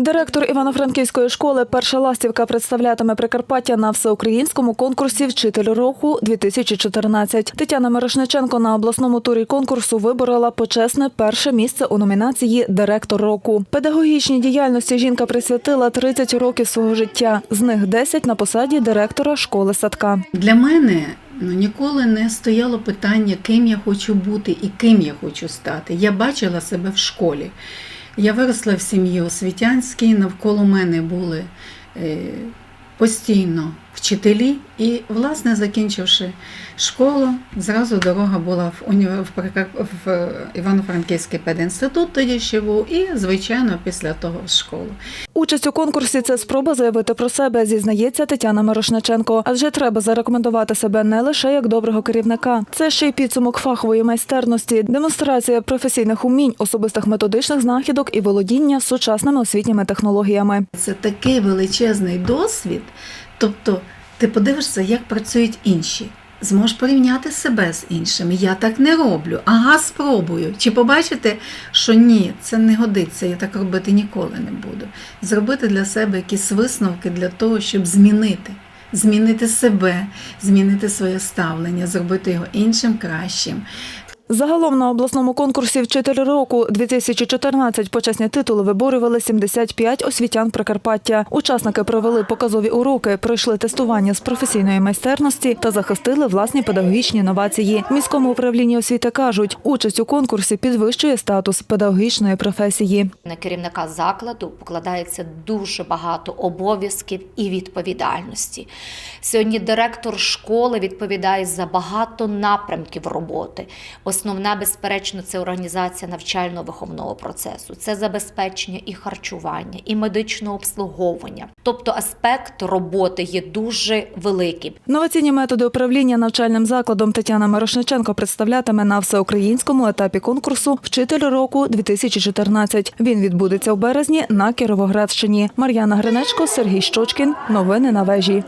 Директор Івано-Франківської школи Перша ластівка представлятиме Прикарпаття на всеукраїнському конкурсі Вчитель року 2014 Тетяна Мирошниченко на обласному турі конкурсу виборола почесне перше місце у номінації Директор року. Педагогічній діяльності жінка присвятила 30 років свого життя. З них 10 на посаді директора школи садка. Для мене ну, ніколи не стояло питання, ким я хочу бути і ким я хочу стати. Я бачила себе в школі. Я виросла в сім'ї освітянській, навколо мене були е, постійно вчителі, і, власне, закінчивши школу, зразу дорога була в, в Івано-Франківський пединститут, тоді ще був, і, звичайно, після того в школу. Участь у конкурсі це спроба заявити про себе, зізнається Тетяна Мирошниченко. Адже треба зарекомендувати себе не лише як доброго керівника. Це ще й підсумок фахової майстерності, демонстрація професійних умінь, особистих методичних знахідок і володіння сучасними освітніми технологіями. Це такий величезний досвід. Тобто, ти подивишся, як працюють інші. Зможеш порівняти себе з іншими. Я так не роблю. Ага, спробую. Чи побачите, що ні, це не годиться, я так робити ніколи не буду. Зробити для себе якісь висновки для того, щоб змінити. Змінити себе, змінити своє ставлення, зробити його іншим, кращим. Загалом на обласному конкурсі Вчитель року 2014 почесні титули виборювали 75 освітян Прикарпаття. Учасники провели показові уроки, пройшли тестування з професійної майстерності та захистили власні педагогічні новації. В міському управлінні освіти кажуть, участь у конкурсі підвищує статус педагогічної професії. На керівника закладу покладається дуже багато обов'язків і відповідальності. Сьогодні директор школи відповідає за багато напрямків роботи. Основна, безперечно, це організація навчально-виховного процесу, це забезпечення і харчування, і медичного обслуговування. Тобто аспект роботи є дуже великим. Новаційні методи управління навчальним закладом Тетяна Мирошниченко представлятиме на всеукраїнському етапі конкурсу Вчитель року 2014 Він відбудеться у березні на Кіровоградщині. Мар'яна Гринечко, Сергій Щочкін. Новини на вежі.